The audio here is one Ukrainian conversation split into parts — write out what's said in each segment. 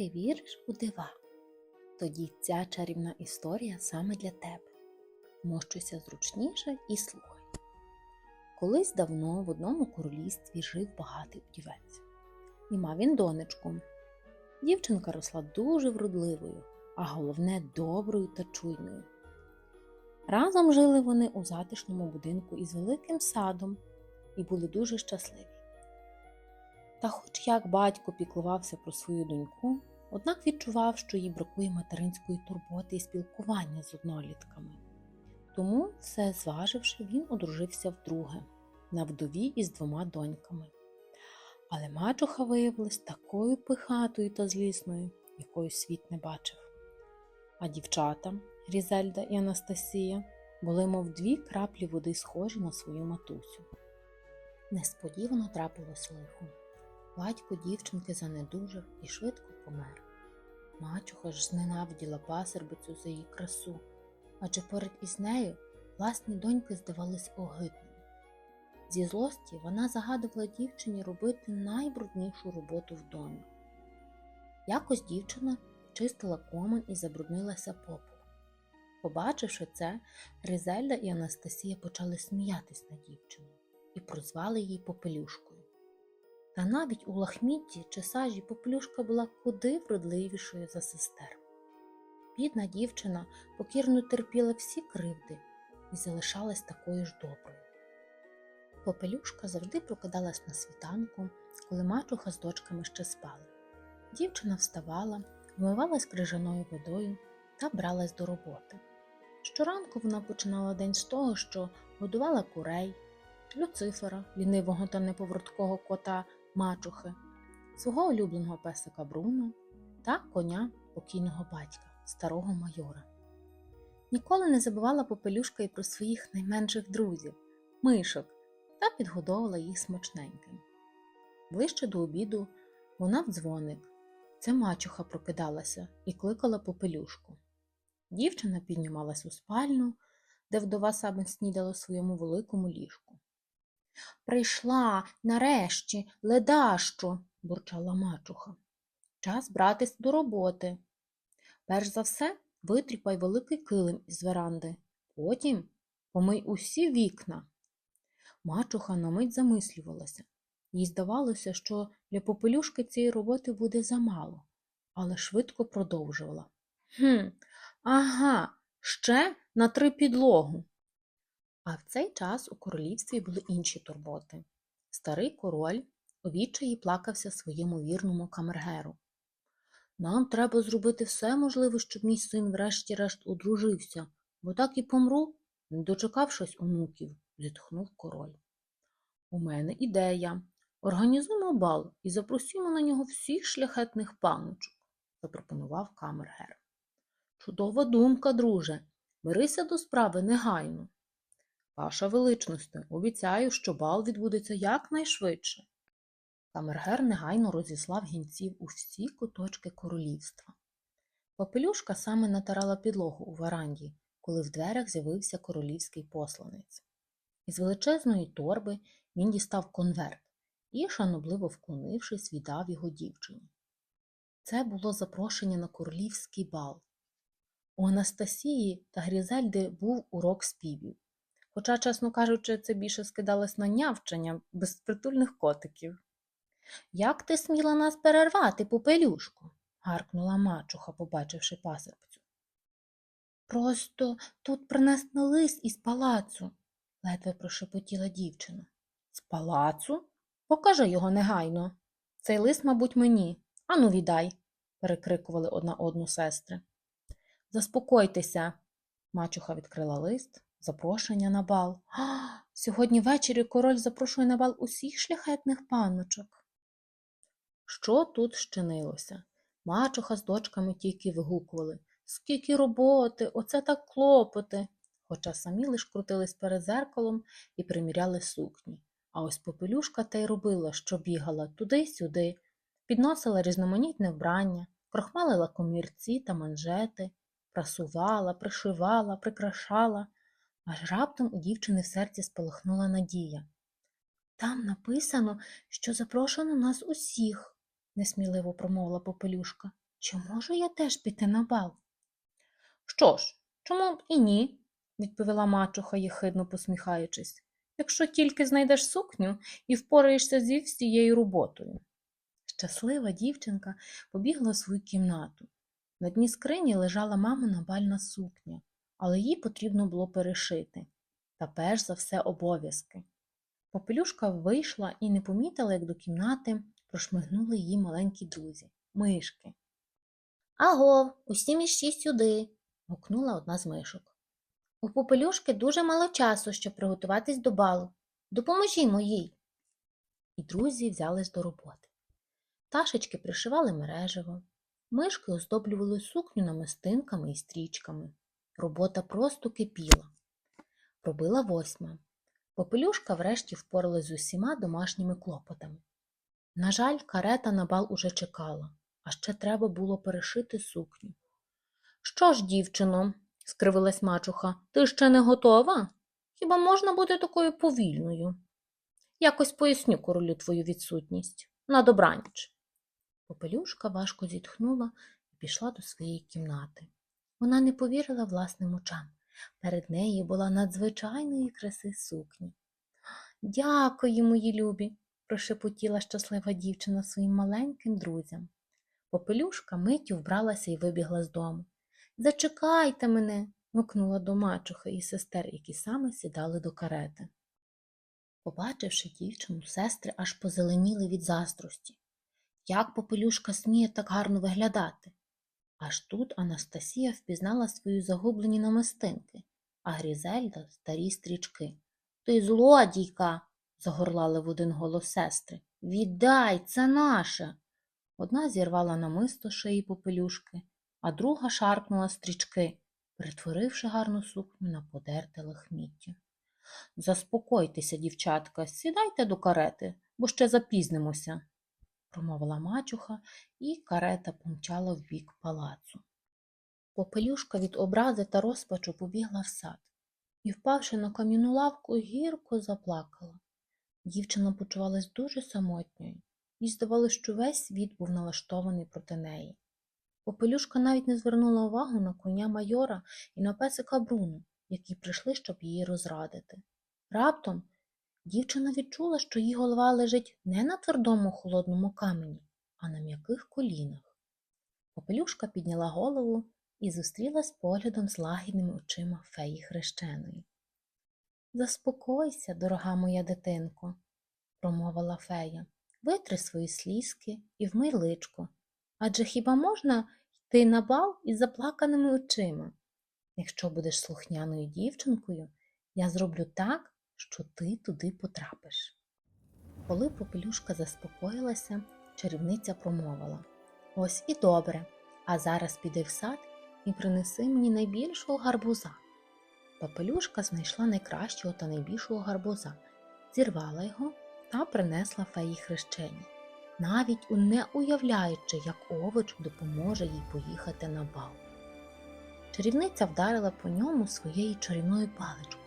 Ти віриш у дива? Тоді ця чарівна історія саме для тебе. Мощуйся зручніше і слухай. Колись давно в одному королівстві жив багатий удівець. І мав він донечку. Дівчинка росла дуже вродливою, а головне доброю та чуйною. Разом жили вони у затишному будинку із великим садом і були дуже щасливі. Та хоч як батько піклувався про свою доньку, однак відчував, що їй бракує материнської турботи і спілкування з однолітками. Тому, все зваживши, він одружився вдруге на вдові із двома доньками. Але мачуха виявилась такою пихатою та злісною, якою світ не бачив. А дівчата Грізельда і Анастасія були, мов дві краплі води схожі на свою матусю. Несподівано трапилось лихо. Батько дівчинки занедужав і швидко помер. Мачуха ж зненавиділа пасербицю за її красу, адже поряд із нею власні доньки здавались огидними. Зі злості вона загадувала дівчині робити найбруднішу роботу в домі. Якось дівчина чистила комин і забруднилася попелом. Побачивши це, Гризельда і Анастасія почали сміятись над дівчиною і прозвали її попелюшкою. Та навіть у лахмітті чи сажі попелюшка була куди вродливішою за сестер. Бідна дівчина покірно терпіла всі кривди і залишалась такою ж доброю. Попелюшка завжди прокидалась на світанку, коли мачуха з дочками ще спали. Дівчина вставала, вмивалась крижаною водою та бралась до роботи. Щоранку вона починала день з того, що годувала курей, Люцифера, лінивого та неповорткого кота мачухи, свого улюбленого песика Бруно та коня покійного батька, старого майора. Ніколи не забувала попелюшка і про своїх найменших друзів, мишок, та підгодовувала їх смачненьким. Ближче до обіду вона в дзвоник. Це мачуха прокидалася і кликала попелюшку. Дівчина піднімалась у спальню, де вдова саме снідала своєму великому ліжку. Прийшла нарешті, ледащо, бурчала мачуха. Час братись до роботи. Перш за все, витріпай великий килим із веранди, потім помий усі вікна. Мачуха на мить замислювалася. Їй здавалося, що для попелюшки цієї роботи буде замало, але швидко продовжувала. Хм, ага, ще на три підлогу. А в цей час у королівстві були інші турботи. Старий король у відчаї плакався своєму вірному камергеру. Нам треба зробити все можливе, щоб мій син врешті-решт одружився, бо так і помру, не дочекавшись онуків, зітхнув король. У мене ідея. Організуємо бал і запросимо на нього всіх шляхетних паночок, запропонував камергер. Чудова думка, друже. Берися до справи негайно. Ваша величність, обіцяю, що бал відбудеться якнайшвидше. Камергер негайно розіслав гінців у всі куточки королівства. Попелюшка саме натирала підлогу у веранді, коли в дверях з'явився королівський посланець. Із величезної торби він дістав конверт і, шанобливо вклонившись, віддав його дівчині. Це було запрошення на королівський бал. У Анастасії та Грізельди був урок співів. Хоча, чесно кажучи, це більше скидалось на нявчання безпритульних котиків. Як ти сміла нас перервати, попелюшку? гаркнула мачуха, побачивши пасербцю. Просто тут принесли лист із палацу, ледве прошепотіла дівчина. З палацу? Покажи його негайно. Цей лист, мабуть, мені. Ану, віддай, перекрикували одна одну сестри. Заспокойтеся. Мачуха відкрила лист, запрошення на бал. А, сьогодні ввечері король запрошує на бал усіх шляхетних панночок. Що тут щинилося? Мачуха з дочками тільки вигукували Скільки роботи, оце так клопоти, хоча самі лиш крутились перед зеркалом і приміряли сукні. А ось попелюшка та й робила, що бігала туди-сюди, підносила різноманітне вбрання, крохмалила комірці та манжети, прасувала, пришивала, прикрашала, аж раптом у дівчини в серці спалахнула надія. Там написано, що запрошено нас усіх, несміливо промовила попелюшка. чи можу я теж піти на бал? Що ж, чому б і ні? відповіла мачуха, єхидно посміхаючись, якщо тільки знайдеш сукню і впораєшся зі всією роботою. Щаслива дівчинка побігла в свою кімнату. На дні скрині лежала мамина бальна сукня, але їй потрібно було перешити. Та перш за все обов'язки. Попелюшка вийшла і не помітила, як до кімнати прошмигнули її маленькі друзі мишки. Агов, усі міщі сюди. гукнула одна з мишок. У попелюшки дуже мало часу, щоб приготуватись до балу. Допоможімо їй. І друзі взялись до роботи. Пташечки пришивали мережево, мишки оздоблювали сукню намистинками і стрічками. Робота просто кипіла. Пробила восьма. Попелюшка врешті впоралась з усіма домашніми клопотами. На жаль, карета на бал уже чекала, а ще треба було перешити сукню. Що ж, дівчино, скривилась мачуха, ти ще не готова? Хіба можна бути такою повільною? Якось поясню королю твою відсутність. На добраніч. Попелюшка важко зітхнула і пішла до своєї кімнати. Вона не повірила власним очам. Перед нею була надзвичайної краси сукня. Дякую, мої любі, прошепотіла щаслива дівчина своїм маленьким друзям. Попелюшка миттю вбралася і вибігла з дому. Зачекайте мене, гукнула до мачухи і сестер, які саме сідали до карети. Побачивши дівчину, сестри аж позеленіли від заздрості. Як попелюшка сміє так гарно виглядати? Аж тут Анастасія впізнала свої загублені намистинки, а Грізельда старі стрічки. Ти злодійка. загорлали в один голос сестри. Віддай, це наше. Одна зірвала намисто шиї попелюшки, а друга шарпнула стрічки, перетворивши гарну сукню на подерте лахміття. Заспокойтеся, дівчатка, сідайте до карети, бо ще запізнимося, промовила мачуха, і карета помчала в бік палацу. Попелюшка від образи та розпачу побігла в сад і, впавши на кам'яну лавку, гірко заплакала. Дівчина почувалась дуже самотньою, їй здавалося, що весь світ був налаштований проти неї. Попелюшка навіть не звернула увагу на коня майора і на песика Бруно, які прийшли, щоб її розрадити. Раптом дівчина відчула, що її голова лежить не на твердому холодному камені, а на м'яких колінах. Попелюшка підняла голову і зустрілась поглядом з лагідними очима феї хрещеної. Заспокойся, дорога моя дитинко, промовила фея, витри свої слізки і вмий личко. Адже хіба можна йти на бал із заплаканими очима? Якщо будеш слухняною дівчинкою, я зроблю так, що ти туди потрапиш. Коли попелюшка заспокоїлася, чарівниця промовила Ось і добре, а зараз піди в сад і принеси мені найбільшого гарбуза. Попелюшка знайшла найкращого та найбільшого гарбуза, зірвала його та принесла феї хрещені, навіть не уявляючи, як овоч допоможе їй поїхати на бал. Чарівниця вдарила по ньому своєю чарівною паличкою,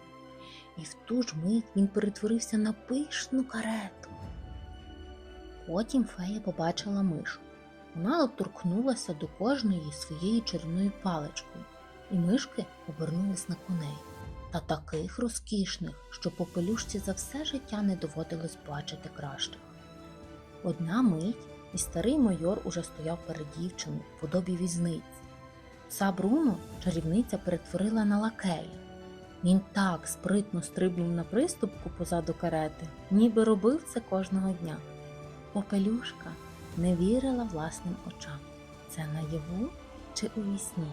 і в ту ж мить він перетворився на пишну карету. Потім фея побачила мишу. Вона доторкнулася до кожної своєю чарівною паличкою, і мишки обернулись на коней. Та таких розкішних, що попелюшці за все життя не доводилось бачити кращих. Одна мить, і старий майор уже стояв перед дівчиною в подобі візниці. Пса Бруно чарівниця перетворила на лакея. Він так спритно стрибнув на приступку позаду карети, ніби робив це кожного дня. Попелюшка не вірила власним очам. Це наяву чи у вісні?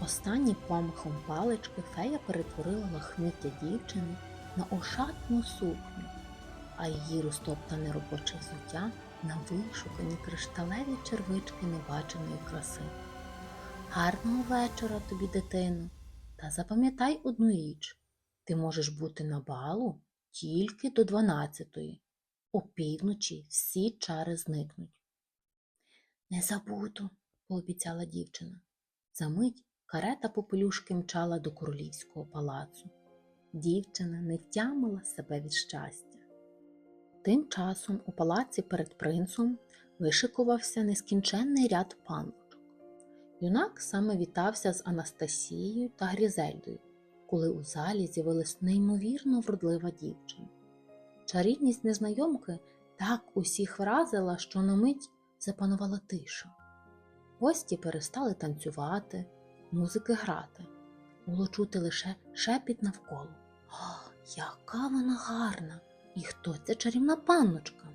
Останнім помахом палички фея перетворила лахміття дівчини на ошатну сукню, а її розтоптане робоче взуття на вишукані кришталеві червички небаченої краси. Гарного вечора тобі, дитино, та запам'ятай одну річ ти можеш бути на балу тільки до дванадцятої. Опівночі всі чари зникнуть. Не забуду, пообіцяла дівчина. Замить карета попелюшки мчала до королівського палацу. Дівчина не втямила себе від щастя. Тим часом у палаці перед принцом вишикувався нескінченний ряд панок. Юнак саме вітався з Анастасією та Грізельдою, коли у залі з'явилась неймовірно вродлива дівчина. Чарівність незнайомки так усіх вразила, що на мить запанувала тиша. Гості перестали танцювати, музики грати. Було чути лише шепіт навколо. О, яка вона гарна! І хто ця чарівна панночка?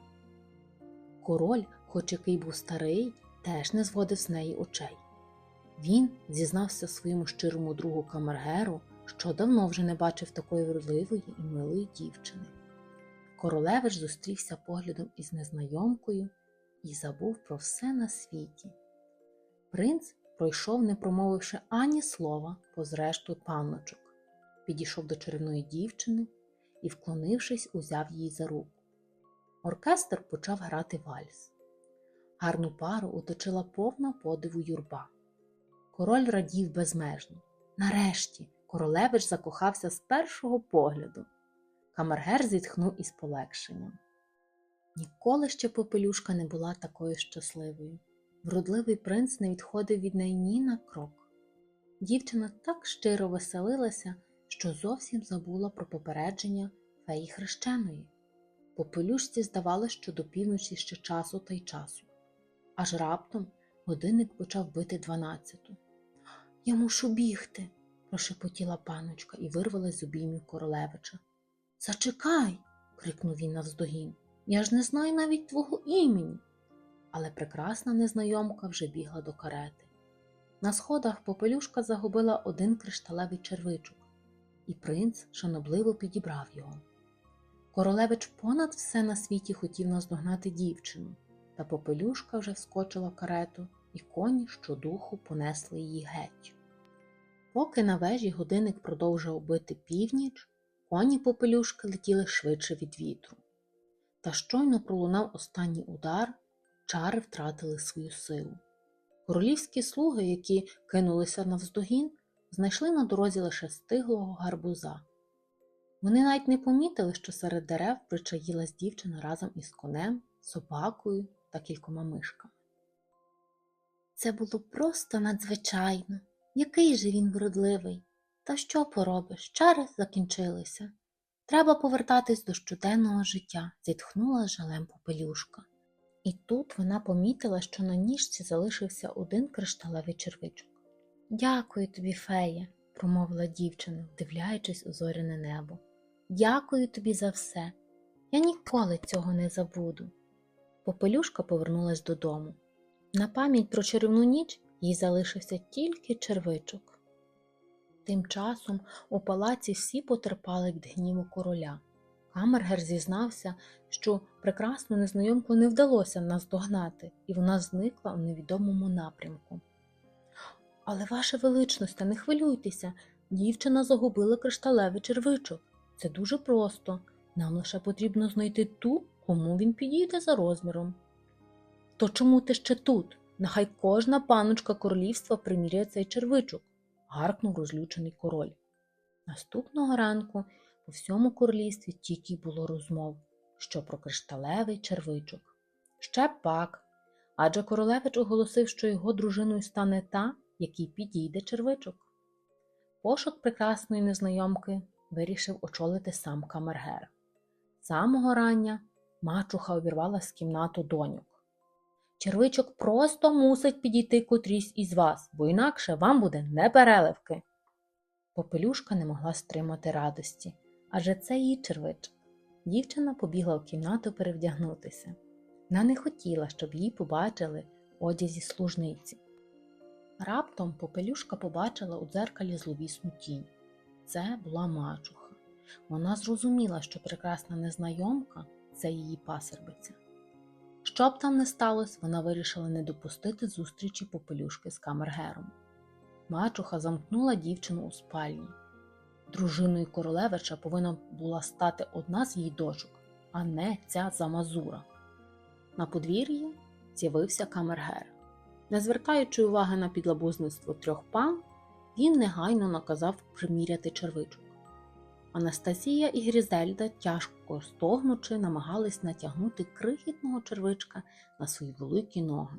Король, хоч який був старий, теж не зводив з неї очей. Він зізнався своєму щирому другу Камергеру, що давно вже не бачив такої вродливої і милої дівчини. Королевич зустрівся поглядом із незнайомкою і забув про все на світі. Принц пройшов, не промовивши ані слова поз решту панночок, підійшов до чарівної дівчини і, вклонившись, узяв її за руку. Оркестр почав грати вальс. Гарну пару оточила повна подиву юрба. Король радів безмежно. Нарешті королевич закохався з першого погляду. Камергер зітхнув із полегшенням. Ніколи ще попелюшка не була такою щасливою. Вродливий принц не відходив від неї ні на крок. Дівчина так щиро веселилася, що зовсім забула про попередження феї хрещеної. Попелюшці здавалося, що до півночі ще часу та й часу. Аж раптом годинник почав бити дванадцяту. Я мушу бігти, прошепотіла паночка і вирвалась з обіймів королевича. Зачекай, крикнув він навздогін. Я ж не знаю навіть твого імені. Але прекрасна незнайомка вже бігла до карети. На сходах попелюшка загубила один кришталевий червичок, і принц шанобливо підібрав його. Королевич понад все на світі хотів наздогнати дівчину, та попелюшка вже вскочила в карету, і коні щодуху понесли її геть. Поки на вежі годинник продовжував бити північ, коні попелюшки летіли швидше від вітру. Та щойно пролунав останній удар, чари втратили свою силу. Королівські слуги, які кинулися навздогін, знайшли на дорозі лише стиглого гарбуза. Вони навіть не помітили, що серед дерев причаїлась дівчина разом із конем, собакою та кількома мишками. Це було просто надзвичайно. Який же він вродливий. Та що поробиш? Чари закінчилися. Треба повертатись до щоденного життя, зітхнула жалем попелюшка. І тут вона помітила, що на ніжці залишився один кришталевий червичок. Дякую тобі, фея, промовила дівчина, вдивляючись у зоряне небо. Дякую тобі за все. Я ніколи цього не забуду. Попелюшка повернулась додому. На пам'ять про чарівну ніч їй залишився тільки червичок. Тим часом у палаці всі потерпали від гніву короля. Камергер зізнався, що прекрасну незнайомку не вдалося наздогнати, і вона зникла у невідомому напрямку. Але, ваше величносте, не хвилюйтеся, дівчина загубила кришталевий червичок. Це дуже просто. Нам лише потрібно знайти ту, кому він підійде за розміром. То чому ти ще тут? Нехай кожна паночка королівства приміряє цей червичок, гаркнув розлючений король. Наступного ранку по всьому королівстві тільки було розмов, що про кришталевий червичок. Ще пак, адже королевич оголосив, що його дружиною стане та, якій підійде червичок. Пошук прекрасної незнайомки вирішив очолити сам камергер. Самого рання мачуха обірвала з кімнату доньок. Червичок просто мусить підійти котрійсь із вас, бо інакше вам буде непереливки. Попелюшка не могла стримати радості, адже це її червичок. Дівчина побігла в кімнату перевдягнутися. Вона не хотіла, щоб її побачили в одязі служниці. Раптом попелюшка побачила у дзеркалі зловісну тінь. Це була мачуха. Вона зрозуміла, що прекрасна незнайомка це її пасербиця. Що б там не сталося, вона вирішила не допустити зустрічі попелюшки з камергером. Мачуха замкнула дівчину у спальні. Дружиною королевича повинна була стати одна з її дочок, а не ця замазура. На подвір'ї з'явився камергер. Не звертаючи уваги на підлабузництво трьох пан, він негайно наказав приміряти червичок. Анастасія і Грізельда, тяжко стогнучи, намагались натягнути крихітного червичка на свої великі ноги.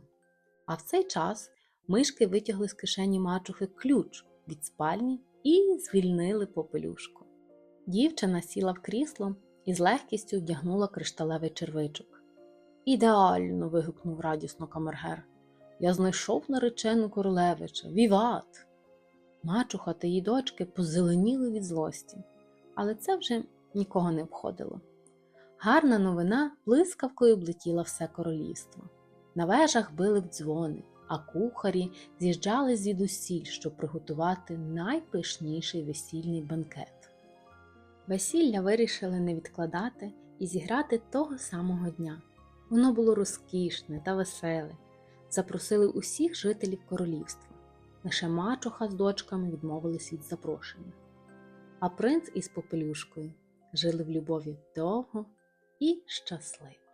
А в цей час Мишки витягли з кишені мачухи ключ від спальні і звільнили попелюшку. Дівчина сіла в крісло і з легкістю вдягнула кришталевий червичок. Ідеально. вигукнув радісно камергер. Я знайшов наречену королевича. Віват! Мачуха та її дочки позеленіли від злості, але це вже нікого не обходило. Гарна новина блискавкою облетіла все королівство. На вежах били в дзвони, а кухарі з'їжджали звідусіль, щоб приготувати найпишніший весільний банкет. Весілля вирішили не відкладати і зіграти того самого дня. Воно було розкішне та веселе. Запросили усіх жителів королівства. Лише мачуха з дочками відмовились від запрошення. А принц із попелюшкою жили в любові довго і щасливо.